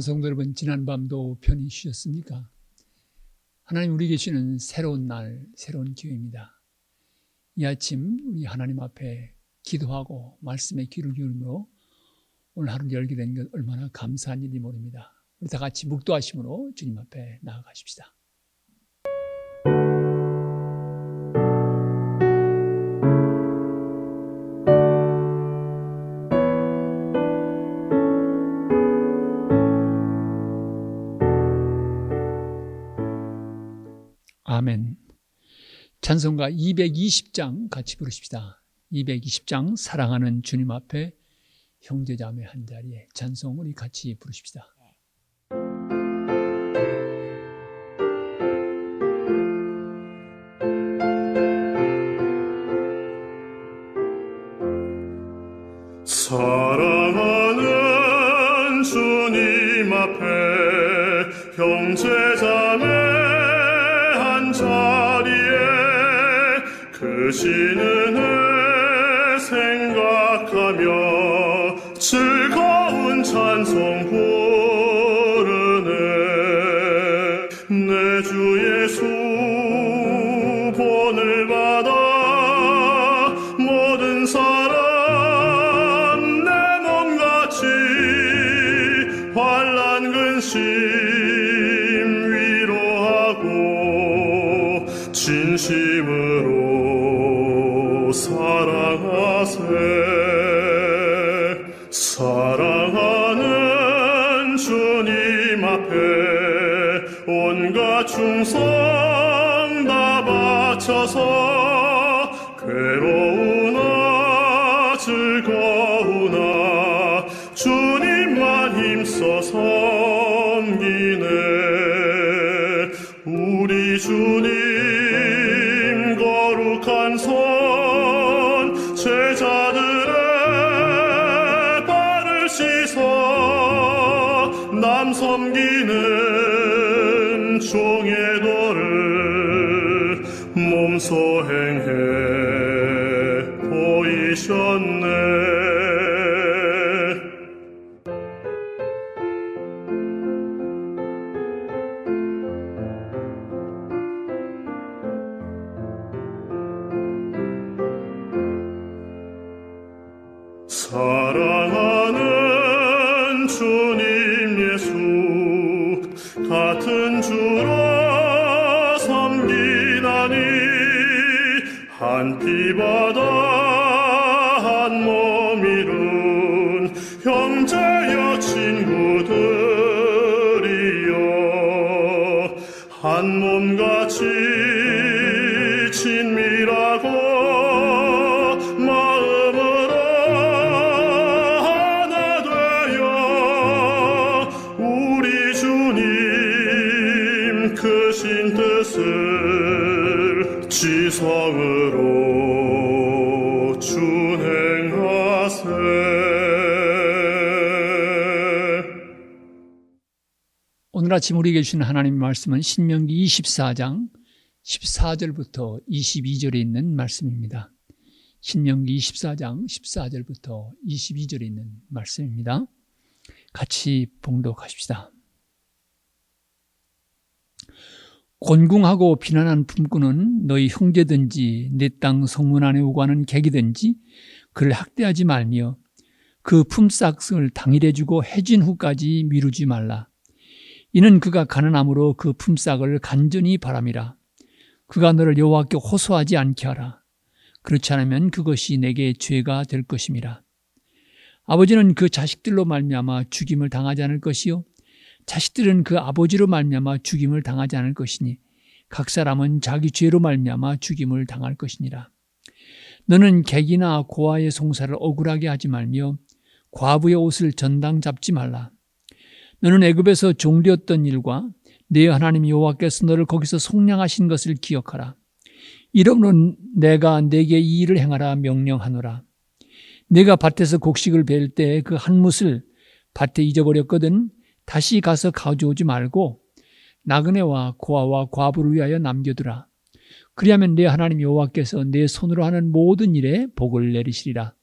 사랑하는 성도 여러분, 지난 밤도 편히 쉬셨습니까? 하나님 우리 계시는 새로운 날, 새로운 기회입니다. 이 아침 우리 하나님 앞에 기도하고 말씀에 귀를 기울이며 오늘 하루를 열게 된 것 얼마나 감사한 일이 모릅니다. 우리 다 같이 묵도하심으로 주님 앞에 나아가십시다. 아멘. 찬송가 220장 같이 부르십시다. 220장 사랑하는 주님 앞에 형제자매 한 자리에 찬송 우리 같이 부르십시다. 사랑하는 주님 앞에 형제 그 시는 해 생각하며 즐거운 찬송 부르네. 내 주 예수 본을 받아 모든 사람 내 몸같이 환란 근심 위로하고 진심으로 사랑하세. 사랑하는 주님 앞에 온갖 충성 다 바쳐서 괴로우나 즐거우나 주님만 힘써 섬기네. 우리 주님 한 피바다 한 몸 이룬 형제여 친구들이여. 한 몸같이 친밀하고 마음으로 하나 되어 우리 주님 크신 뜻을 지성으 오늘 아침 우리에게 주신 하나님 말씀은 신명기 24장 14절부터 22절에 있는 말씀입니다. 신명기 24장 14절부터 22절에 있는 말씀입니다. 같이 봉독하십시다. 곤궁하고 비난한 품꾼은 너희 형제든지 내 땅 성문 안에 오고 하는 객이든지 그를 학대하지 말며 그 품삯을 당일해 주고 해진 후까지 미루지 말라. 이는 그가 가난함으로 그 품삯을 간절히 바람이라. 그가 너를 여호와께 호소하지 않게 하라. 그렇지 않으면 그것이 내게 죄가 될 것임이라. 아버지는 그 자식들로 말미암아 죽임을 당하지 않을 것이요 자식들은 그 아버지로 말미암아 죽임을 당하지 않을 것이니 각 사람은 자기 죄로 말미암아 죽임을 당할 것이니라. 너는 객이나 고아의 송사를 억울하게 하지 말며 과부의 옷을 전당 잡지 말라. 너는 애굽에서 종되었던 일과 내 하나님 여호와께서 너를 거기서 속량하신 것을 기억하라. 이러므로 내가 내게 이 일을 행하라 명령하노라. 내가 밭에서 곡식을 벨 때 그 한 뭇을 밭에 잊어버렸거든 다시 가서 가져오지 말고 나그네와 고아와 과부를 위하여 남겨두라. 그리하면 내 하나님 여호와께서 내 손으로 하는 모든 일에 복을 내리시리라.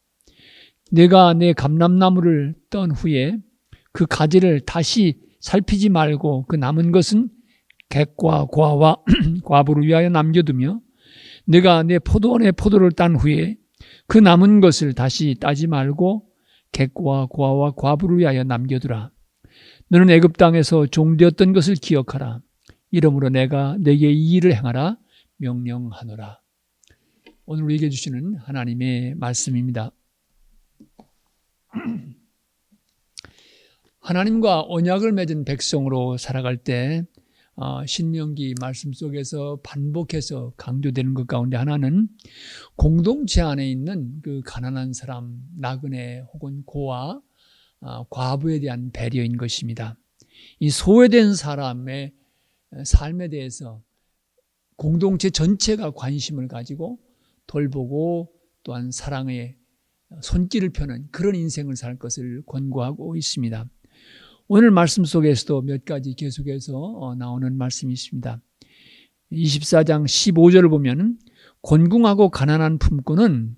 내가 내 감람나무를 떤 후에 그 가지를 다시 살피지 말고 그 남은 것은 객과 과와 과부를 위하여 남겨두며 내가 내 포도원의 포도를 딴 후에 그 남은 것을 다시 따지 말고 객과 고아와 과부를 위하여 남겨두라. 너는 애굽 땅에서 종되었던 것을 기억하라. 이러므로 내가 내게 이 일을 행하라 명령하노라. 오늘 우리에게 주시는 하나님의 말씀입니다. 하나님과 언약을 맺은 백성으로 살아갈 때 어, 신명기 말씀 속에서 반복해서 강조되는 것 가운데 하나는 공동체 안에 있는 그 가난한 사람, 나그네 혹은 고아, 아, 과부에 대한 배려인 것입니다. 이 소외된 사람의 삶에 대해서 공동체 전체가 관심을 가지고 돌보고 또한 사랑의 손길을 펴는 그런 인생을 살 것을 권고하고 있습니다. 오늘 말씀 속에서도 몇 가지 계속해서 어, 나오는 말씀이 있습니다. 24장 15절을 보면 곤궁하고 가난한 품꾼은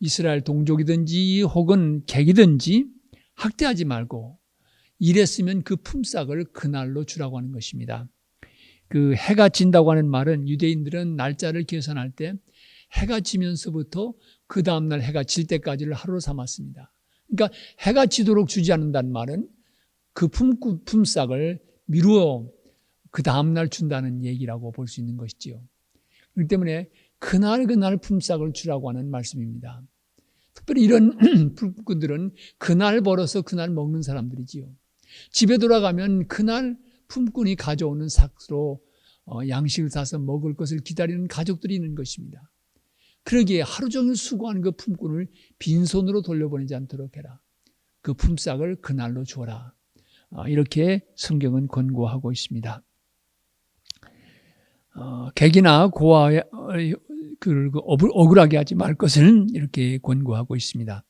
이스라엘 동족이든지 혹은 객이든지 학대하지 말고 일했으면 그 품삯을 그날로 주라고 하는 것입니다. 그 해가 진다고 하는 말은 유대인들은 날짜를 계산할 때 해가 지면서부터 그 다음날 해가 질 때까지를 하루 삼았습니다. 그러니까 해가 지도록 주지 않는다는 말은 그 품꾼, 품삯을 미루어 그 다음날 준다는 얘기라고 볼 수 있는 것이지요. 그렇기 때문에 그날 그날 품삯을 주라고 하는 말씀입니다. 특별히 이런 품꾼들은 그날 벌어서 그날 먹는 사람들이지요. 집에 돌아가면 그날 품꾼이 가져오는 삭스로 어, 양식을 사서 먹을 것을 기다리는 가족들이 있는 것입니다. 그러기에 하루 종일 수고하는 그 품꾼을 빈손으로 돌려보내지 않도록 해라. 그 품삯을 그날로 주어라. 어, 이렇게 성경은 권고하고 있습니다. 어, 객이나 고아의 그 억울하게 하지 말 것을 이렇게 권고하고 있습니다.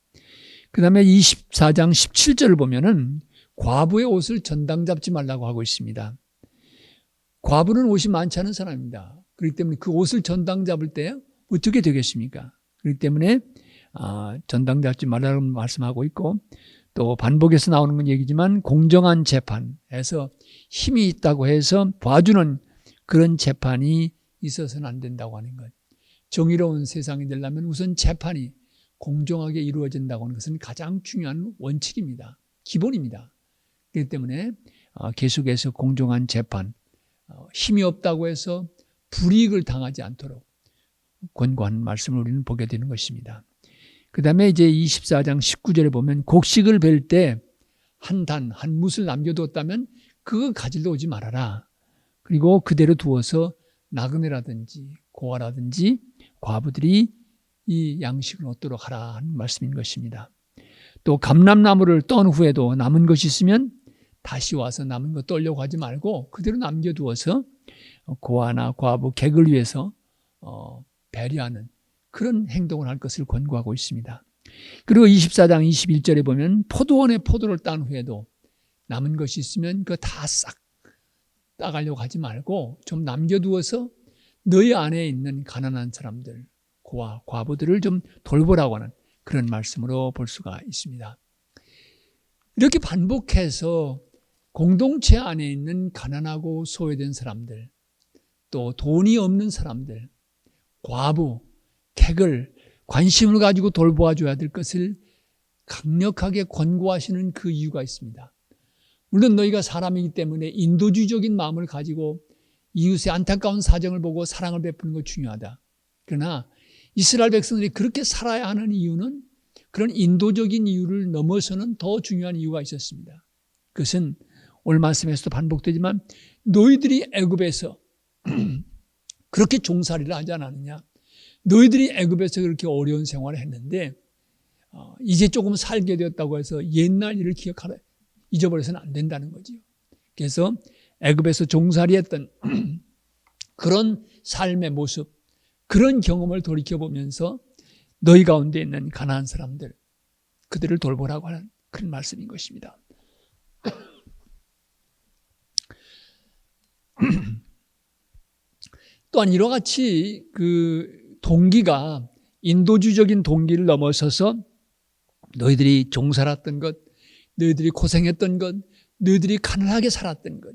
그 다음에 24장 17절을 보면은 과부의 옷을 전당 잡지 말라고 하고 있습니다. 과부는 옷이 많지 않은 사람입니다. 그렇기 때문에 그 옷을 전당 잡을 때 어떻게 되겠습니까? 그렇기 때문에 아, 전당 잡지 말라고 말씀하고 있고 또 반복해서 나오는 건 얘기지만 공정한 재판에서 힘이 있다고 해서 봐주는 그런 재판이 있어서는 안 된다고 하는 것. 정의로운 세상이 되려면 우선 재판이 공정하게 이루어진다고 하는 것은 가장 중요한 원칙입니다. 기본입니다. 그렇기 때문에 어, 계속해서 공정한 재판, 어, 힘이 없다고 해서 불이익을 당하지 않도록 권고하는 말씀을 우리는 보게 되는 것입니다. 그 다음에 이제 24장 19절에 보면 곡식을 벨 때 한 단, 한 뭇을 남겨두었다면 그거 가지러 오지 말아라. 그리고 그대로 두어서 나그네라든지 고아라든지 과부들이 이 양식을 얻도록 하라 하는 말씀인 것입니다. 또 감람나무를 떤 후에도 남은 것이 있으면 다시 와서 남은 거 떨려고 하지 말고 그대로 남겨두어서 고아나 과부, 객을 위해서 어, 배려하는 그런 행동을 할 것을 권고하고 있습니다. 그리고 24장 21절에 보면 포도원에 포도를 딴 후에도 남은 것이 있으면 그거 다싹 따가려고 하지 말고 좀 남겨두어서 너희 안에 있는 가난한 사람들, 고아, 과부들을 좀 돌보라고 하는 그런 말씀으로 볼 수가 있습니다. 이렇게 반복해서 공동체 안에 있는 가난하고 소외된 사람들, 또 돈이 없는 사람들, 과부, 객을 관심을 가지고 돌보아 줘야 될 것을 강력하게 권고하시는 그 이유가 있습니다. 물론 너희가 사람이기 때문에 인도주의적인 마음을 가지고 이웃의 안타까운 사정을 보고 사랑을 베푸는 것 중요하다. 그러나 이스라엘 백성들이 그렇게 살아야 하는 이유는 그런 인도적인 이유를 넘어서는 더 중요한 이유가 있었습니다. 그것은 오늘 말씀에서도 반복되지만 너희들이 애굽에서 그렇게 종살이를 하지 않았느냐? 너희들이 애굽에서 그렇게 어려운 생활을 했는데 어, 이제 조금 살게 되었다고 해서 옛날 일을 기억하라 잊어버려서는 안 된다는 거지요. 그래서 애굽에서 종살이했던 그런 삶의 모습, 그런 경험을 돌이켜 보면서 너희 가운데 있는 가난한 사람들 그들을 돌보라고 하는 그런 말씀인 것입니다. 또한 이와 같이 그 동기가 인도주의적인 동기를 넘어서서 너희들이 종살았던 것, 너희들이 고생했던 것, 너희들이 가난하게 살았던 것,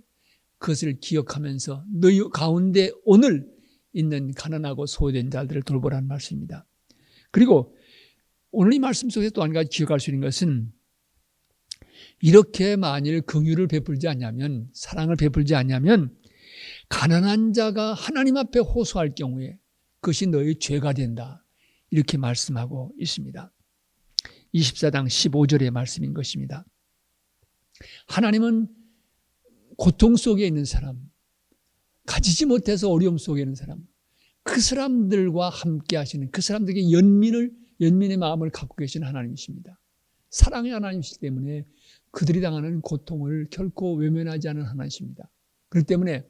그것을 기억하면서 너희 가운데 오늘 있는 가난하고 소외된 자들을 돌보라는 말씀입니다. 그리고 오늘 이 말씀 속에서 또 한 가지 기억할 수 있는 것은 이렇게 만일 긍휼을 베풀지 않냐면 사랑을 베풀지 않냐면 가난한 자가 하나님 앞에 호소할 경우에 그것이 너희 죄가 된다. 이렇게 말씀하고 있습니다. 24장 15절의 말씀인 것입니다. 하나님은 고통 속에 있는 사람, 가지지 못해서 어려움 속에 있는 사람, 그 사람들과 함께 하시는 그 사람들에게 연민을, 연민의 마음을 갖고 계시는 하나님이십니다. 사랑의 하나님이시기 때문에 그들이 당하는 고통을 결코 외면하지 않은 하나님이십니다. 그렇기 때문에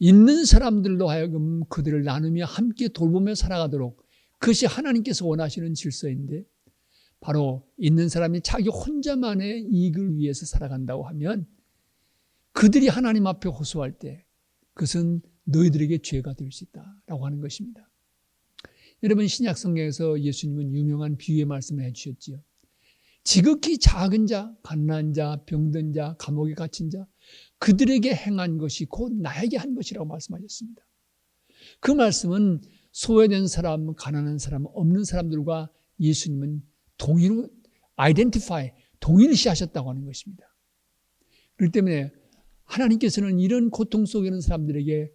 있는 사람들로 하여금 그들을 나누며 함께 돌보며 살아가도록 그것이 하나님께서 원하시는 질서인데 바로 있는 사람이 자기 혼자만의 이익을 위해서 살아간다고 하면 그들이 하나님 앞에 호소할 때 그것은 너희들에게 죄가 될 수 있다라고 하는 것입니다. 여러분 신약 성경에서 예수님은 유명한 비유의 말씀을 해 주셨지요. 지극히 작은 자, 가난한 자, 병든 자, 감옥에 갇힌 자 그들에게 행한 것이 곧 나에게 한 것이라고 말씀하셨습니다. 그 말씀은 소외된 사람, 가난한 사람, 없는 사람들과 예수님은 동일, 아이덴티파이, 동일시하셨다고 하는 것입니다. 그렇기 때문에 하나님께서는 이런 고통 속에 있는 사람들에게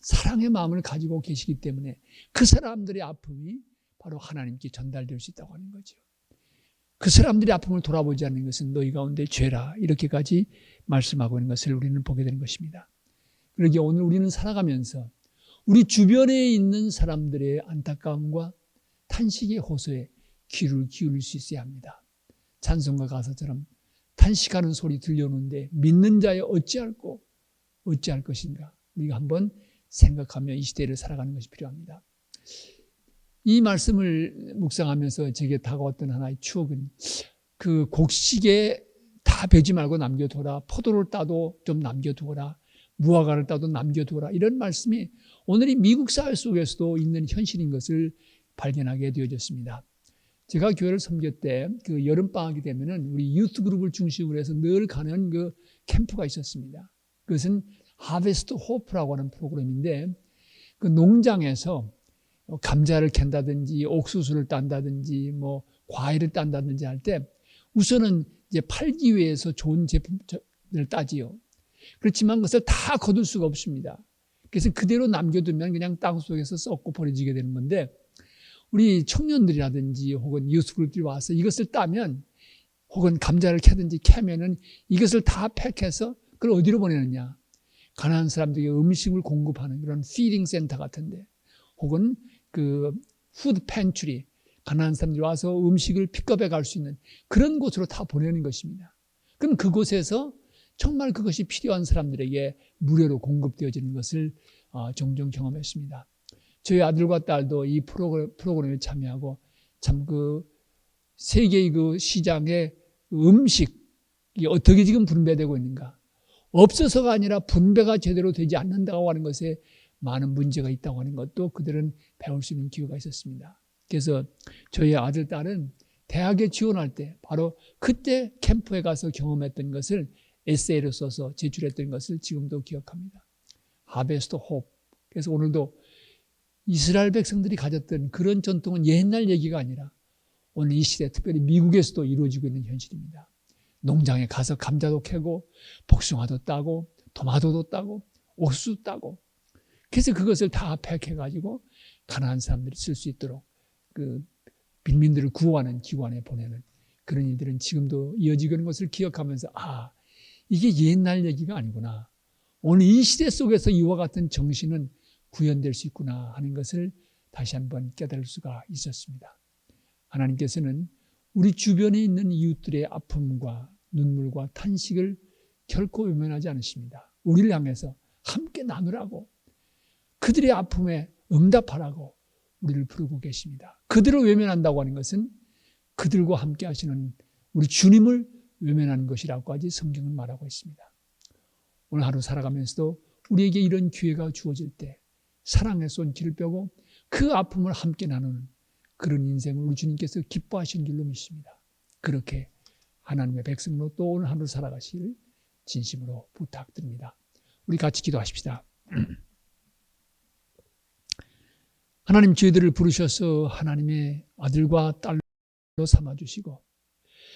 사랑의 마음을 가지고 계시기 때문에 그 사람들의 아픔이 바로 하나님께 전달될 수 있다고 하는 거죠. 그 사람들의 아픔을 돌아보지 않는 것은 너희 가운데 죄라 이렇게까지 말씀하고 있는 것을 우리는 보게 되는 것입니다. 그러기에 오늘 우리는 살아가면서 우리 주변에 있는 사람들의 안타까움과 탄식의 호소에 귀를 기울일 수 있어야 합니다. 찬송가 가사처럼 탄식하는 소리 들려오는데 믿는 자여 어찌할꼬 어찌할 것인가 우리가 한번 생각하며 이 시대를 살아가는 것이 필요합니다. 이 말씀을 묵상하면서 제게 다가왔던 하나의 추억은 그 곡식에 다 베지 말고 남겨둬라. 포도를 따도 좀 남겨두어라. 무화과를 따도 남겨두어라. 이런 말씀이 오늘 이 미국 사회 속에서도 있는 현실인 것을 발견하게 되어졌습니다. 제가 교회를 섬길 때 그 여름방학이 되면은 우리 유트 그룹을 중심으로 해서 늘 가는 그 캠프가 있었습니다. 그것은 하베스트 호프라고 하는 프로그램인데 그 농장에서 감자를 캔다든지 옥수수를 딴다든지 뭐 과일을 딴다든지 할 때 우선은 이제 팔기 위해서 좋은 제품을 따지요. 그렇지만 그것을 다 거둘 수가 없습니다. 그래서 그대로 남겨두면 그냥 땅 속에서 썩고 버려지게 되는 건데 우리 청년들이라든지 혹은 유스그룹들이 와서 이것을 따면 혹은 감자를 캐든지 캐면은 이것을 다 팩해서 그걸 어디로 보내느냐. 가난한 사람들에게 음식을 공급하는 그런 피딩 센터 같은데 혹은 그 푸드 팬츄리 가난한 사람들이 와서 음식을 픽업해 갈 수 있는 그런 곳으로 다 보내는 것입니다. 그럼 그곳에서 정말 그것이 필요한 사람들에게 무료로 공급되어지는 것을 어, 종종 경험했습니다. 저희 아들과 딸도 이 프로그램 에 참여하고 참 그 세계의 그 시장에 음식이 어떻게 지금 분배되고 있는가. 없어서가 아니라 분배가 제대로 되지 않는다고 하는 것에 많은 문제가 있다고 하는 것도 그들은 배울 수 있는 기회가 있었습니다. 그래서 저희 아들, 딸은 대학에 지원할 때 바로 그때 캠프에 가서 경험했던 것을 에세이로 써서 제출했던 것을 지금도 기억합니다. 하베스트 홉. 그래서 오늘도 이스라엘 백성들이 가졌던 그런 전통은 옛날 얘기가 아니라 오늘 이 시대 특별히 미국에서도 이루어지고 있는 현실입니다. 농장에 가서 감자도 캐고 복숭아도 따고 토마토도 따고 옥수수 따고 그래서 그것을 다 팩해가지고 가난한 사람들이 쓸 수 있도록 그 빈민들을 구호하는 기관에 보내는 그런 일들은 지금도 이어지고 있는 것을 기억하면서 아 이게 옛날 얘기가 아니구나. 오늘 이 시대 속에서 이와 같은 정신은 구현될 수 있구나 하는 것을 다시 한번 깨달을 수가 있었습니다. 하나님께서는 우리 주변에 있는 이웃들의 아픔과 눈물과 탄식을 결코 외면하지 않으십니다. 우리를 향해서 함께 나누라고 그들의 아픔에 응답하라고 우리를 부르고 계십니다. 그들을 외면한다고 하는 것은 그들과 함께 하시는 우리 주님을 외면하는 것이라고까지 성경은 말하고 있습니다. 오늘 하루 살아가면서도 우리에게 이런 기회가 주어질 때 사랑의 손길을 펴고 그 아픔을 함께 나누는 그런 인생을 우리 주님께서 기뻐하신 줄로 믿습니다. 그렇게 하나님의 백성으로 또 오늘 하루 살아가실 진심으로 부탁드립니다. 우리 같이 기도하십시다. 하나님 저희들을 부르셔서 하나님의 아들과 딸로 삼아주시고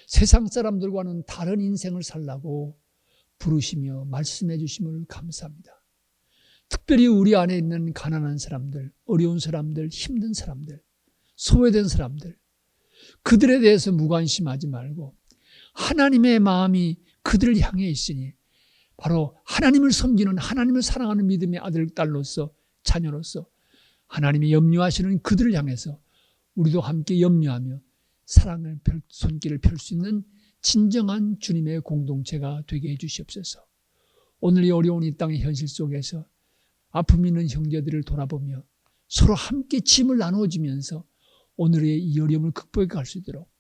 세상 사람들과는 다른 인생을 살라고 부르시며 말씀해 주심을 감사합니다. 특별히 우리 안에 있는 가난한 사람들, 어려운 사람들, 힘든 사람들, 소외된 사람들, 그들에 대해서 무관심하지 말고 하나님의 마음이 그들을 향해 있으니 바로 하나님을 섬기는 하나님을 사랑하는 믿음의 아들, 딸로서 자녀로서 하나님이 염려하시는 그들을 향해서 우리도 함께 염려하며 사랑을 펼, 손길을 펼 수 있는 진정한 주님의 공동체가 되게 해 주시옵소서. 오늘 이 어려운 이 땅의 현실 속에서 아픔 있는 형제들을 돌아보며 서로 함께 짐을 나누어지면서 오늘의 이 어려움을 극복해 갈 수 있도록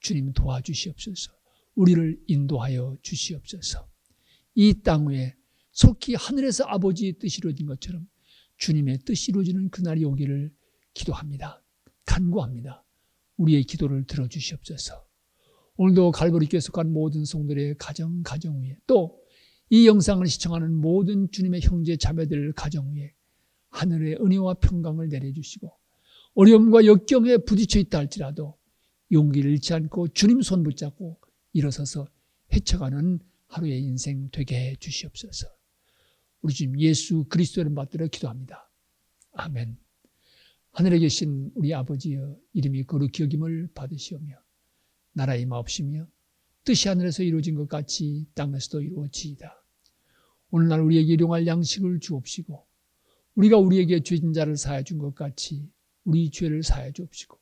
주님 도와주시옵소서. 우리를 인도하여 주시옵소서. 이 땅 위에 속히 하늘에서 아버지의 뜻이 이루어진 것처럼 주님의 뜻이 이루어지는 그날이 오기를 기도합니다. 간구합니다. 우리의 기도를 들어주시옵소서. 오늘도 갈보리교회 속한 모든 성들의 가정, 가정 위에 또 이 영상을 시청하는 모든 주님의 형제 자매들 가정 위에 하늘의 은혜와 평강을 내려주시고 어려움과 역경에 부딪혀 있다 할지라도 용기를 잃지 않고 주님 손 붙잡고 일어서서 헤쳐가는 하루의 인생 되게 해 주시옵소서. 우리 주님 예수 그리스도를 받들어 기도합니다. 아멘. 하늘에 계신 우리 아버지여 이름이 거룩히 여김을 받으시오며 나라의 마옵시며 뜻이 하늘에서 이루어진 것 같이 땅에서도 이루어지이다. 오늘날 우리에게 일용할 양식을 주옵시고 우리가 우리에게 죄진 자를 사해 준 것 같이 우리 죄를 사해 주옵시고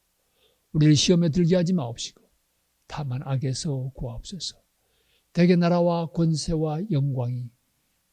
우리를 시험에 들게 하지 마옵시고 다만 악에서 구하옵소서. 대개 나라와 권세와 영광이